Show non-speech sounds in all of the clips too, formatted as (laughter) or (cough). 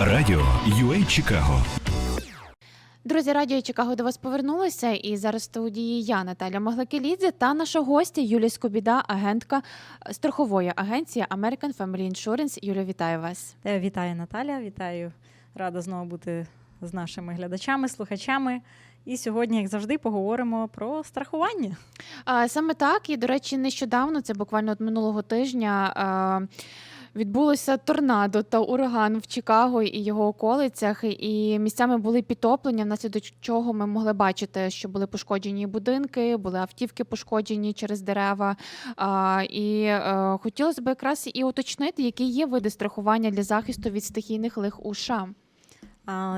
Радіо UA Чикаго Друзі, радіо Чикаго до вас повернулося. І зараз в студії я, Наталя Маглакелідзе, та наша гостя Юлія Скобіда, агентка страхової агенції American Family Insurance. Юля, вітаю вас. Е, Вітаю Наталя, вітаю. Рада знову бути з нашими глядачами, слухачами. І сьогодні, як завжди, поговоримо про страхування. Саме так, і до речі, нещодавно, це буквально от минулого тижня. Відбулося торнадо та ураган в Чикаго і його околицях, і місцями були підтоплення, внаслідок чого ми могли бачити, що були пошкоджені будинки, були автівки пошкоджені через дерева. І е, хотілося б якраз і уточнити, які є види страхування для захисту від стихійних лих у США.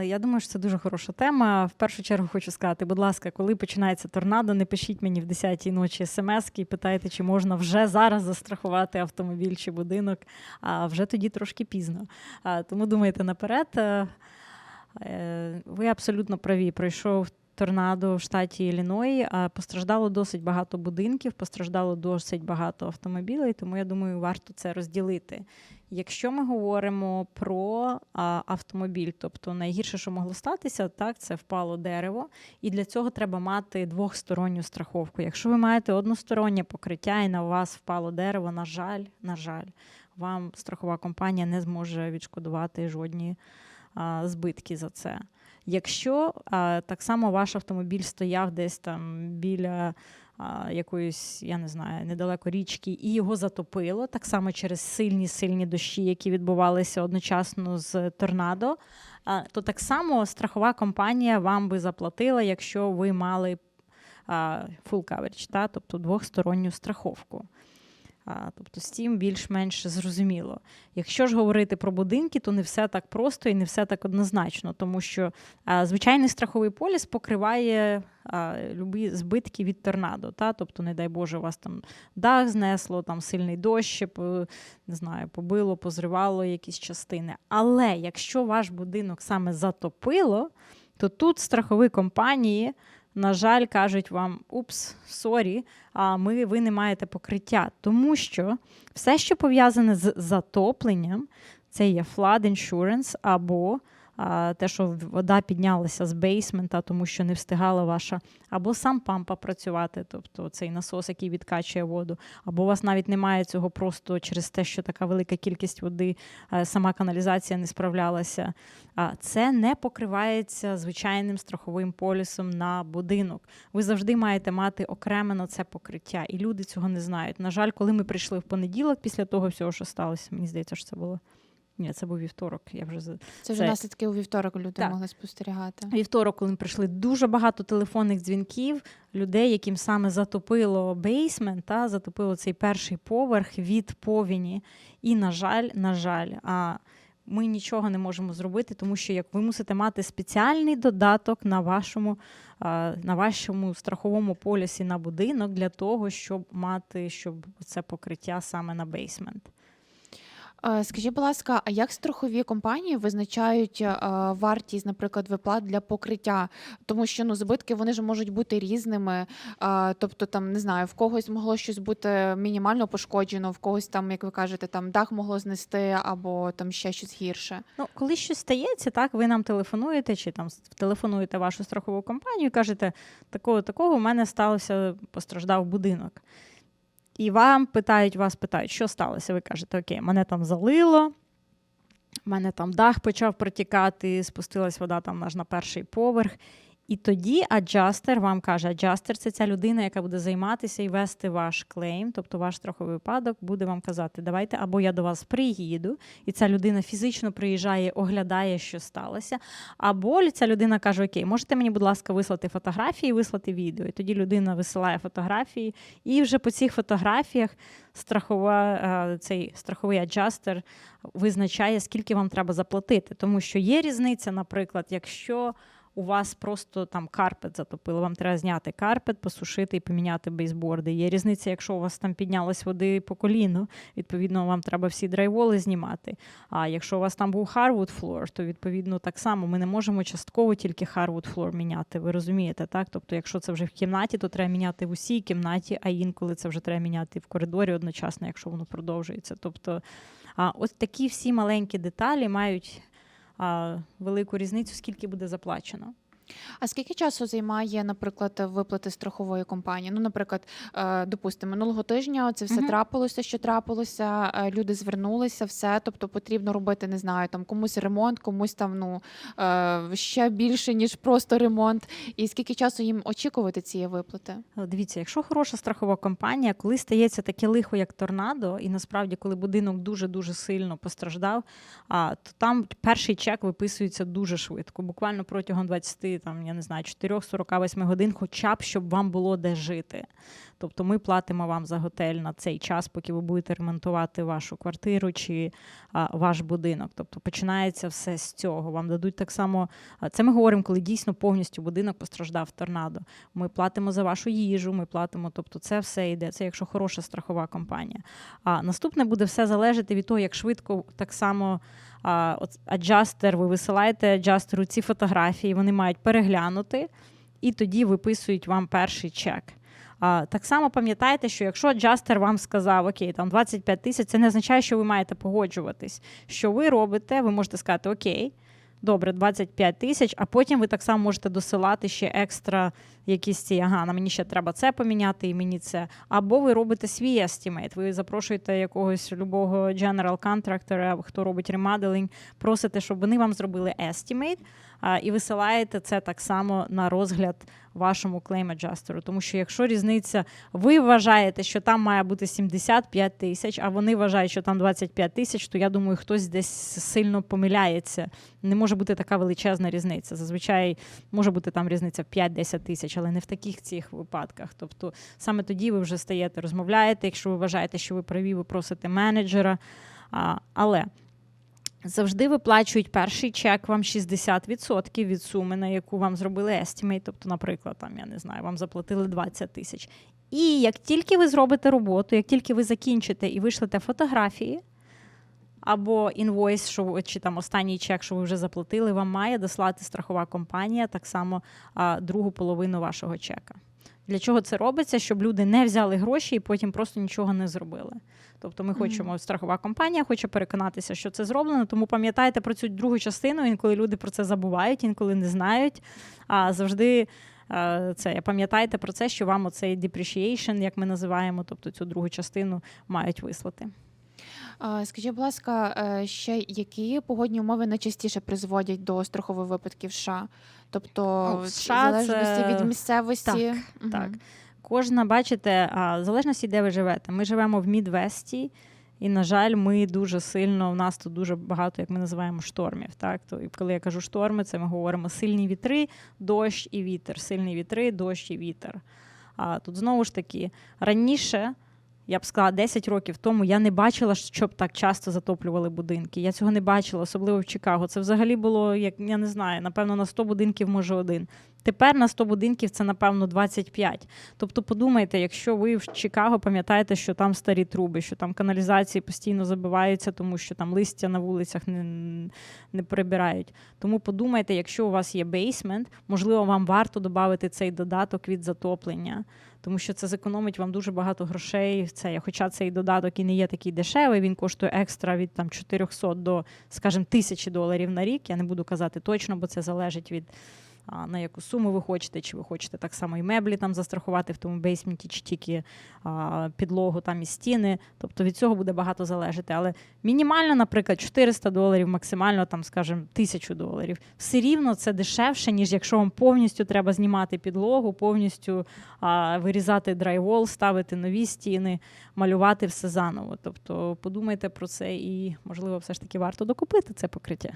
Я думаю, що це дуже хороша тема. В першу чергу хочу сказати, будь ласка, коли починається торнадо, не пишіть мені в 10-й ночі смс і питайте, чи можна вже зараз застрахувати автомобіль чи будинок, а вже тоді трошки пізно. Тому думайте наперед. Е, е, Ви абсолютно праві. Пройшов торнадо в штаті Ілліной. а Постраждало досить багато будинків, постраждало досить багато автомобілей, тому я думаю, варто це розділити. Якщо ми говоримо про а, автомобіль, тобто найгірше, що могло статися, так це впало дерево, і для цього треба мати двохсторонню страховку. Якщо ви маєте одностороннє покриття і на вас впало дерево, на жаль, на жаль, вам страхова компанія не зможе відшкодувати жодні а, збитки за це. Якщо а, так само ваш автомобіль стояв десь там біля якоїсь, я не знаю, недалеко річки, і його затопило, так само через сильні сильні дощі, які відбувалися одночасно з торнадо, то так само страхова компанія вам би заплатила, якщо ви мали full coverage, та, тобто двохсторонню страховку. Тобто цим більш-менш зрозуміло. Якщо ж говорити про будинки, то не все так просто і не все так однозначно, тому що звичайний страховий поліс покриває любі збитки від торнадо. Та? Тобто, не дай Боже, у вас там дах знесло, там сильний дощ, не знаю, побило, позривало якісь частини. Але якщо ваш будинок саме затопило, то тут страхові компанії. На жаль, кажуть вам упс, сорі, а ми ви не маєте покриття, тому що все, що пов'язане з затопленням, це є flood insurance або те, що вода піднялася з бейсмента, тому що не встигала ваша, або сам пампа працювати, тобто цей насос, який відкачує воду, або у вас навіть немає цього просто через те, що така велика кількість води, е, сама каналізація не справлялася. Це не покривається звичайним страховим полісом на будинок. Ви завжди маєте мати окреме на це покриття, і люди цього не знають. На жаль, коли ми прийшли в понеділок після того всього, що сталося, мені здається, що це було. Ні, це був вівторок. Я вже за- Це вже Це- наслідки у вівторок люди Так. могли спостерігати. вівторок, коли прийшли, дуже багато телефонних дзвінків людей, яким саме затопило бейсмент, та затопило цей перший поверх від повіні. І, на жаль, на жаль, а ми нічого не можемо зробити, тому що як ви мусите мати спеціальний додаток на вашому, на вашому страховому полісі на будинок для того, щоб мати щоб це покриття саме на бейсмент. Е, Скажіть, будь ласка, а як страхові компанії визначають е, вартість, наприклад, виплат для покриття? Тому що ну збитки вони ж можуть бути різними. е, Тобто, там не знаю, в когось могло щось бути мінімально пошкоджено, в когось там, як ви кажете, там дах могло знести або там ще щось гірше. Ну, коли щось стається, так ви нам телефонуєте чи там телефонуєте вашу страхову компанію, і кажете, такого такого у мене сталося, постраждав будинок. І вам питають, вас питають, що сталося? Ви кажете, окей, мене там залило, мене там дах почав протікати, спустилась вода там аж на перший поверх. І тоді аджастер вам каже, аджастер це ця людина, яка буде займатися і вести ваш клейм, тобто ваш страховий випадок, буде вам казати, давайте або я до вас приїду, і ця людина фізично приїжджає, оглядає, що сталося. Або ця людина каже: Окей, можете мені, будь ласка, вислати фотографії, вислати відео. І тоді людина висилає фотографії, і вже по цих фотографіях страхова, е, цей страховий аджастер визначає, скільки вам треба заплатити. Тому що є різниця, наприклад, якщо у вас просто там карпет затопило, вам треба зняти карпет, посушити і поміняти бейсборди. Є різниця, якщо у вас там піднялось води по коліну, відповідно, вам треба всі драйволи знімати. А якщо у вас там був hardwood floor, то відповідно так само ми не можемо частково тільки hardwood floor міняти. Ви розумієте, так? Тобто, якщо це вже в кімнаті, то треба міняти в усій кімнаті, а інколи це вже треба міняти в коридорі одночасно, якщо воно продовжується. Тобто, а ось такі всі маленькі деталі мають велику різницю, скільки буде заплачено. А скільки часу займає, наприклад, виплати страхової компанії? Ну, наприклад, е, допустимо, минулого тижня це все Мгм. трапилося, що трапилося. е, Люди звернулися, все. Тобто потрібно робити, не знаю, там комусь ремонт, комусь там ну е, ще більше ніж просто ремонт. І скільки часу їм очікувати цієї виплати? Дивіться, якщо хороша страхова компанія, коли стається таке лихо, як торнадо, і насправді, коли будинок дуже дуже сильно постраждав, то там перший чек виписується дуже швидко, буквально протягом 20, там я не знаю, 4-48 годин, хоча б щоб вам було де жити. Тобто ми платимо вам за готель на цей час, поки ви будете ремонтувати вашу квартиру чи а, ваш будинок. Тобто починається все з цього. Вам дадуть так само. Це ми говоримо, коли дійсно повністю будинок постраждав торнадо. Ми платимо за вашу їжу, ми платимо. Тобто, це все йде. Це якщо хороша страхова компанія. А наступне буде все залежати від того, як швидко так само. А, аджастер, ви висилаєте аджастеру ці фотографії, вони мають переглянути, і тоді виписують вам перший чек. А, так само пам'ятайте, що якщо аджастер вам сказав, окей, там 25 тисяч, це не означає, що ви маєте погоджуватись. Що ви робите, ви можете сказати, окей, добре, 25 тисяч, а потім ви так само можете досилати ще екстра якісь ці, ага, на мені ще треба це поміняти, і мені це. Або ви робите свій естімейт, ви запрошуєте якогось любого general contractor, хто робить ремаделінг, просите, щоб вони вам зробили естімейт, і висилаєте це так само на розгляд вашому клейм аджастеру. Тому що якщо різниця, ви вважаєте, що там має бути 75 тисяч, а вони вважають, що там 25 тисяч, то я думаю, хтось десь сильно помиляється. Не може бути така величезна різниця. Зазвичай може бути там різниця в 5-10 тисяч, але не в таких цих випадках. Тобто саме тоді ви вже стаєте, розмовляєте. Якщо ви вважаєте, що ви праві, ви просите менеджера. А, але Завжди виплачують перший чек вам 60% від суми, на яку вам зробили естімейт. Тобто, наприклад, там я не знаю, вам заплатили 20 тисяч. І як тільки ви зробите роботу, як тільки ви закінчите і вишлете фотографії, або інвойс, що чи там останній чек, що ви вже заплатили, вам має дослати страхова компанія так само а, другу половину вашого чека. Для чого це робиться? Щоб люди не взяли гроші і потім просто нічого не зробили. Тобто ми хочемо, страхова компанія хоче переконатися, що це зроблено. Тому пам'ятайте про цю другу частину, інколи люди про це забувають, інколи не знають. А завжди е, це пам'ятайте про це, що вам оцей depreciation, як ми називаємо, тобто цю другу частину мають вислати. Скажіть, будь ласка, е, ще які погодні умови найчастіше призводять до страхових випадків США? Тобто, Ну, в в США залежності це- від місцевості? Так, Мгм. так. Кожна, бачите, в залежності, де ви живете. Ми живемо в Мідвесті, і, на жаль, ми дуже сильно, в нас тут дуже багато, як ми називаємо, штормів. Так? То, і коли я кажу шторми, це ми говоримо сильні вітри, дощ і вітер. Сильні вітри, дощ і вітер. А тут знову ж таки, раніше. Я б сказала, 10 років тому я не бачила, щоб так часто затоплювали будинки. Я цього не бачила, особливо в Чикаго. Це взагалі було, як я не знаю, напевно, на 100 будинків, може, один. Тепер на 100 будинків це, напевно, 25. Тобто, подумайте, якщо ви в Чикаго пам'ятаєте, що там старі труби, що там каналізації постійно забиваються, тому що там листя на вулицях не, не прибирають. Тому подумайте, якщо у вас є бейсмент, можливо, вам варто додати цей додаток від затоплення. Тому що це зекономить вам дуже багато грошей. Це, хоча цей додаток і не є такий дешевий, він коштує екстра від там 400 до, скажімо, 1000 доларів на рік. Я не буду казати точно, бо це залежить від на яку суму ви хочете, чи ви хочете так само і меблі там застрахувати в тому бейсменті, чи тільки а, підлогу там і стіни. Тобто від цього буде багато залежати. Але мінімально, наприклад, 400 доларів, максимально там, скажімо, 1000 доларів. Все рівно це дешевше, ніж якщо вам повністю треба знімати підлогу, повністю а, вирізати драйвол, ставити нові стіни, малювати все заново. Тобто подумайте про це і, можливо, все ж таки варто докупити це покриття.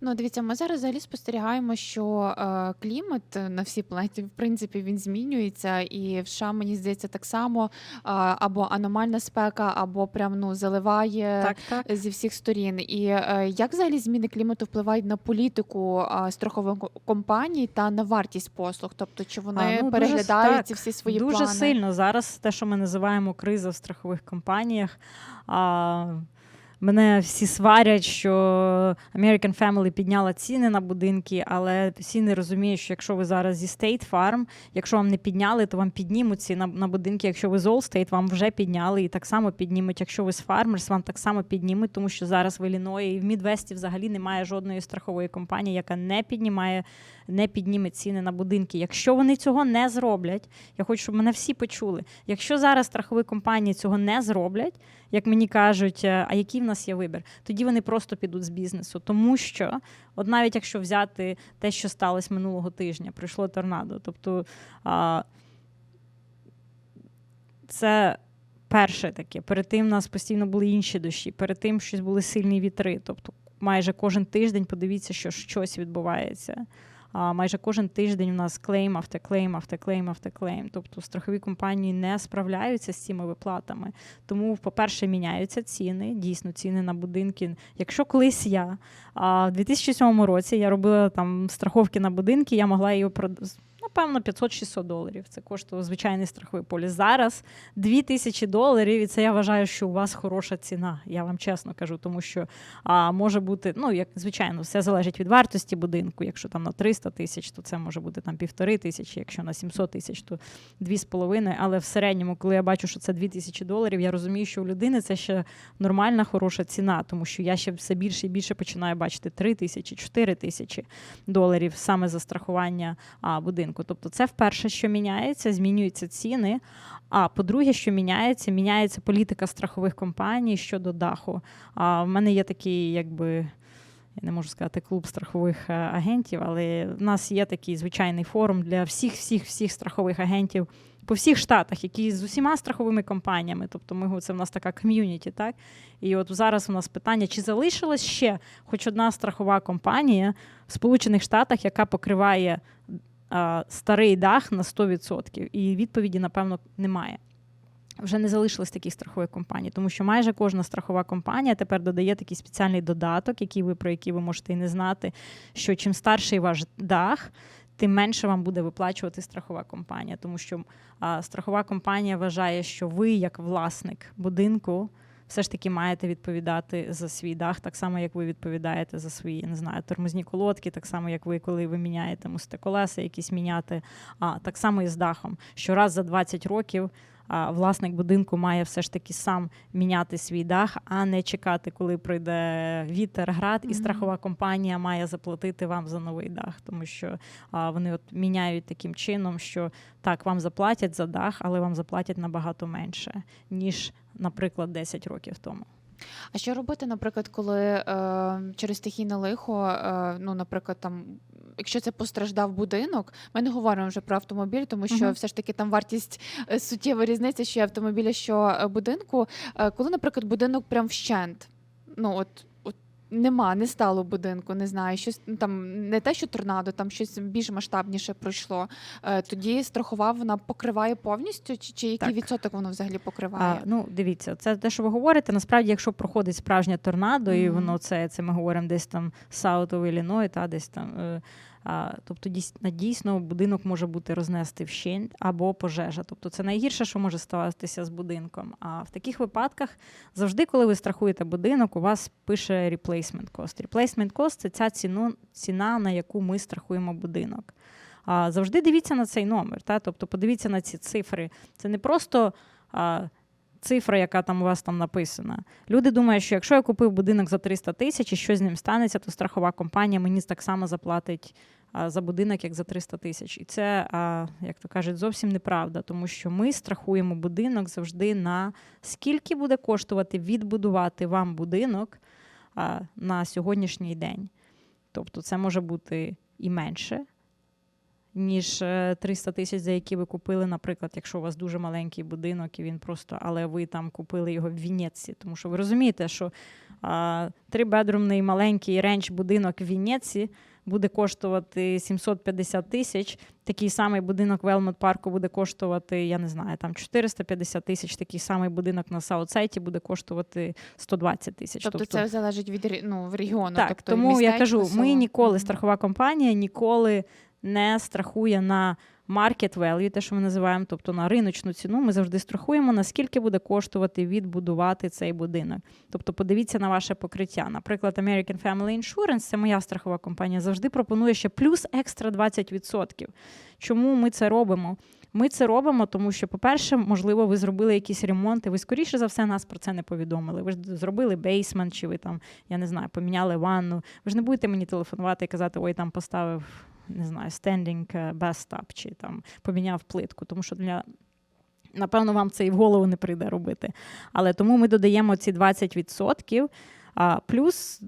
Ну, дивіться, ми зараз взагалі спостерігаємо, що е, клімат на всій планеті, в принципі, він змінюється, і в США, мені здається, так само е, або аномальна спека, або прям ну заливає Так, так. зі всіх сторін. І е, як взагалі зміни клімату впливають на політику е, страхових компаній та на вартість послуг? Тобто, чи вони А, ну, переглядають так, ці всі свої Дуже плани? сильно зараз те, що ми називаємо криза в страхових компаніях. А, Мене всі сварять, що American Family підняла ціни на будинки, але всі не розуміють, що якщо ви зараз зі State Farm, якщо вам не підняли, то вам піднімуть ці на, будинки. Якщо ви з Allstate, вам вже підняли і так само піднімуть. Якщо ви з Farmers, вам так само піднімуть, тому що зараз в Ілліної і в Мідвесті взагалі немає жодної страхової компанії, яка не піднімає, не підніме ціни на будинки. Якщо вони цього не зроблять, я хочу, щоб мене всі почули. Якщо зараз страхові компанії цього не зроблять, як мені кажуть, е, а який в нас є вибір, тоді вони просто підуть з бізнесу. Тому що, от навіть якщо взяти те, що сталося минулого тижня, прийшло торнадо. Тобто а, це перше таке. Перед тим у нас постійно були інші дощі, перед тим щось були сильні вітри. Тобто, майже кожен тиждень подивіться, що щось відбувається. А майже кожен тиждень у нас клейм, автоклейм, автоклейм, автоклейм. Тобто страхові компанії не справляються з цими виплатами. Тому, по-перше, міняються ціни, дійсно, ціни на будинки. Якщо колись я а, в 2007 році я робила там страховки на будинки, я могла її продати. Напевно, 500-600 доларів. Це коштував звичайний страховий поліс. Зараз 2000 доларів, і це я вважаю, що у вас хороша ціна. Я вам чесно кажу, тому що а, може бути, ну як звичайно, все залежить від вартості будинку. Якщо там на 300 тисяч, то це може бути там півтори тисячі. Якщо на 700 тисяч, то дві з половиною. Але в середньому, коли я бачу, що це 2000 доларів, я розумію, що у людини це ще нормальна, хороша ціна, тому що я ще все більше і більше починаю бачити 3 тисячі, 4 тисячі доларів саме за страхування а, будинку. Тобто, це вперше, що міняється, змінюються ціни. А по-друге, що міняється, міняється політика страхових компаній щодо даху. А в мене є такий, якби. Я не можу сказати клуб страхових е, агентів, але в нас є такий звичайний форум для всіх, всіх, всіх страхових агентів по всіх штатах, які з усіма страховими компаніями. Тобто, ми це в нас така ком'юніті, так? І от зараз у нас питання: чи залишилась ще хоч одна страхова компанія в Сполучених Штатах, яка покриває старий дах на 100%? І відповіді, напевно, немає. Вже не залишилось таких страхових компаній, тому що майже кожна страхова компанія тепер додає такий спеціальний додаток, який ви про який ви можете і не знати, що чим старший ваш дах, тим менше вам буде виплачувати страхова компанія, тому що а, страхова компанія вважає, що ви, як власник будинку, все ж таки маєте відповідати за свій дах, так само, як ви відповідаєте за свої, не знаю, тормозні колодки, так само, як ви, коли ви міняєте, мусите колеса якісь міняти, а так само і з дахом. Що раз за 20 років власник будинку має все ж таки сам міняти свій дах, а не чекати, коли прийде вітер, град, і страхова компанія має заплатити вам за новий дах, тому що а, вони от міняють таким чином, що так, вам заплатять за дах, але вам заплатять набагато менше, ніж, наприклад, 10 років тому. А що робити, наприклад, коли е, через стихійне лихо, е, ну, наприклад, там, якщо це постраждав будинок, ми не говоримо вже про автомобіль, тому що Мгм. все ж таки там вартість е, суттєва різниця, що автомобіля, що е, будинку. Е, коли, наприклад, будинок прям вщент, ну от. Нема, не стало будинку, не знаю, щось ну, там не те, що торнадо, там щось більш масштабніше пройшло. Е, тоді страхова вона покриває повністю, чи, чи який Так. відсоток воно взагалі покриває? А, ну, дивіться, це те, що ви говорите. Насправді, якщо проходить справжнє торнадо, і воно це, це ми говоримо десь там South of та десь там. Е, тобто дійсно, будинок може бути рознести вщент або пожежа. Тобто це найгірше, що може ставатися з будинком. А в таких випадках завжди, коли ви страхуєте будинок, у вас пише replacement cost. Replacement cost – це ця ціну, ціна, на яку ми страхуємо будинок. Завжди дивіться на цей номер. Та? Тобто подивіться на ці цифри. Це не просто. Цифра, яка там у вас там написана. Люди думають, що якщо я купив будинок за 300 тисяч і щось з ним станеться, то страхова компанія мені так само заплатить за будинок, як за 300 тисяч. І це, як то кажуть, зовсім неправда, тому що ми страхуємо будинок завжди на скільки буде коштувати відбудувати вам будинок на сьогоднішній день. Тобто це може бути і менше, ніж е, 300 тисяч, за які ви купили, наприклад, якщо у вас дуже маленький будинок, і він просто, але ви там купили його в Вінниці. Тому що ви розумієте, що трибедрумний маленький ренч будинок в Вінниці буде коштувати 750 тисяч. Такий самий будинок в Елмот парку буде коштувати, я не знаю, там 450 тисяч. Такий самий будинок на Саутсайті буде коштувати 120 тисяч. Тобто, це залежить від ну, в регіону. Так, тобто, тому я кажу, ми ніколи, страхова компанія ніколи не страхує на market value, те, що ми називаємо, тобто на риночну ціну, ми завжди страхуємо, наскільки буде коштувати відбудувати цей будинок. Тобто, подивіться на ваше покриття. Наприклад, American Family Insurance, це моя страхова компанія, завжди пропонує ще плюс екстра 20%. Чому ми це робимо? Ми це робимо, тому що, по-перше, можливо, ви зробили якісь ремонти. Ви скоріше за все нас про це не повідомили. Ви ж зробили бейсмент, чи ви там, я не знаю, поміняли ванну. Ви ж не будете мені телефонувати і казати, ой, там поставив не знаю, е, bathtub, чи там поміняв плитку, тому що для. Напевно, вам це і в голову не прийде робити. Але тому ми додаємо ці 20%. А, плюс,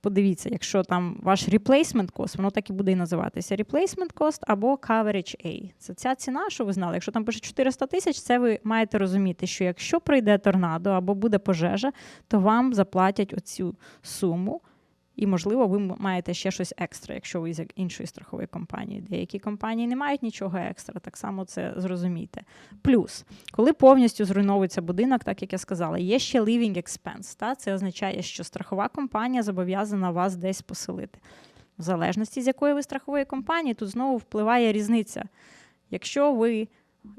подивіться, якщо там ваш replacement cost, воно так і буде і називатися replacement cost або coverage A. Це ця ціна, що ви знали. Якщо там пише 400 тисяч, це ви маєте розуміти, що якщо прийде торнадо або буде пожежа, то вам заплатять оцю суму. І, можливо, ви маєте ще щось екстра, якщо ви з іншої страхової компанії. Деякі компанії не мають нічого екстра, так само це зрозумійте. Плюс, коли повністю зруйновується будинок, так як я сказала, є ще living expense. Та? Це означає, що страхова компанія зобов'язана вас десь поселити. В залежності з якої ви страхової компанії, тут знову впливає різниця. Якщо ви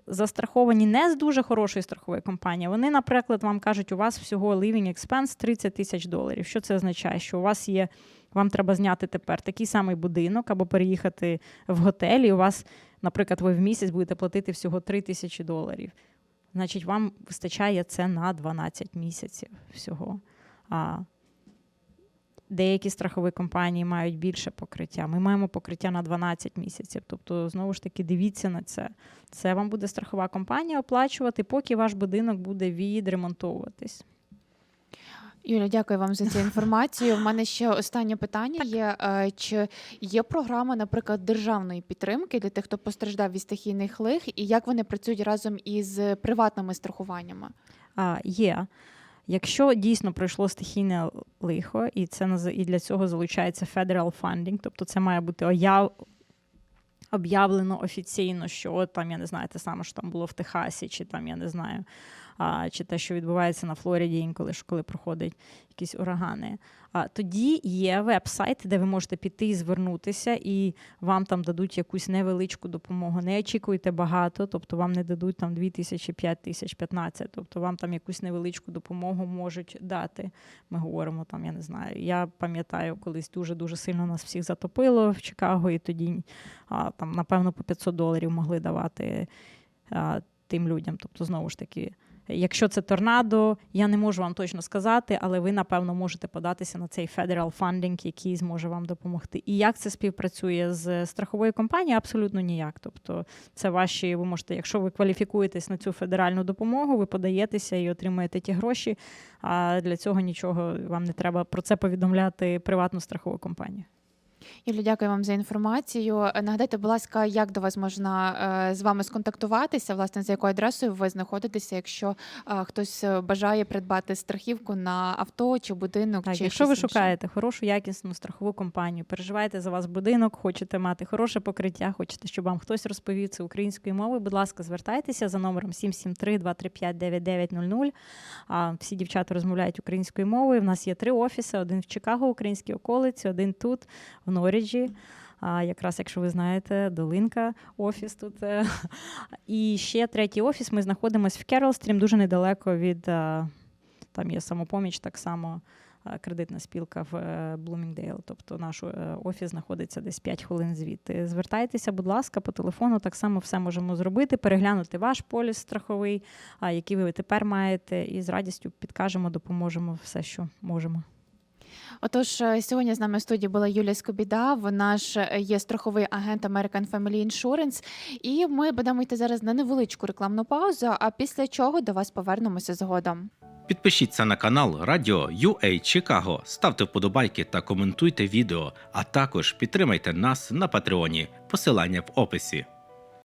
застраховані не з дуже хорошої страхової компанії, вони, наприклад, вам кажуть, у вас всього living expense 30 тисяч доларів. Що це означає? Що у вас є, вам треба зняти тепер такий самий будинок або переїхати в готель, і у вас, наприклад, ви в місяць будете платити всього 3 тисячі доларів. Значить, вам вистачає це на 12 місяців всього. А деякі страхові компанії мають більше покриття. Ми маємо покриття на 12 місяців. Тобто, знову ж таки, дивіться на це. Це вам буде страхова компанія оплачувати, поки ваш будинок буде відремонтовуватись. Юля, дякую вам за цю (laughs) інформацію. У мене ще останнє питання є: Е, чи є програма, наприклад, державної підтримки для тих, хто постраждав від стихійних лих, і як вони працюють разом із приватними страхуваннями? А, є. Якщо дійсно пройшло стихійне лихо, і це і для цього залучається federal funding, тобто це має бути ояв... об'явлено офіційно, що от там, я не знаю, те саме, що там було в Техасі, чи там, я не знаю, а, чи те, що відбувається на Флориді інколи, ж коли проходять якісь урагани. А, тоді є веб-сайт, де ви можете піти і звернутися, і вам там дадуть якусь невеличку допомогу. Не очікуйте багато, тобто вам не дадуть там 2 тисячі, 5 тисяч, 15, тобто вам там якусь невеличку допомогу можуть дати. Ми говоримо там, я не знаю. Я пам'ятаю, колись дуже-дуже сильно нас всіх затопило в Чикаго, і тоді а, там, напевно, по 500 доларів могли давати а, тим людям. Тобто, знову ж таки. Якщо це торнадо, я не можу вам точно сказати, але ви, напевно, можете податися на цей federal funding, який зможе вам допомогти. І як це співпрацює з страховою компанією? Абсолютно ніяк. Тобто, це ваші, ви можете, якщо ви кваліфікуєтесь на цю федеральну допомогу, ви подаєтеся і отримуєте ті гроші. А для цього нічого вам не треба про це повідомляти приватну страхову компанію. Юля, дякую вам за інформацію. Нагадайте, будь ласка, як до вас можна е, з вами сконтактуватися, власне, за якою адресою ви знаходитеся, якщо е, хтось е, бажає придбати страхівку на авто чи будинок, Так, чи якщо ви інше? шукаєте хорошу якісну страхову компанію, переживаєте за вас будинок, хочете мати хороше покриття, хочете, щоб вам хтось розповів це українською мовою, будь ласка, звертайтеся за номером 773-235-9900. А, Всі дівчата розмовляють українською мовою. В нас є три офіси: один в Чикаго, українській околиці, один тут, в Норіджі. А якраз, якщо ви знаєте, долинка офіс тут. е. І ще третій офіс. Ми знаходимося в Керолстрім, дуже недалеко від там є самопоміч, так само кредитна спілка в е, Блумінгдейл. Тобто наш е, офіс знаходиться десь 5 хвилин звідти. Звертайтеся, будь ласка, по телефону так само все можемо зробити, переглянути ваш поліс страховий, який ви тепер маєте, і з радістю підкажемо, допоможемо все, що можемо. Отож, е, сьогодні з нами в студії була Юлія Скобіда. Вона ж е, є страховий агент American Family Insurance. І ми будемо йти зараз на невеличку рекламну паузу. А після чого до вас повернемося згодом. Підпишіться на канал Радіо UA Чикаго, ставте вподобайки та коментуйте відео, а також підтримайте нас на Патреоні. Посилання в описі.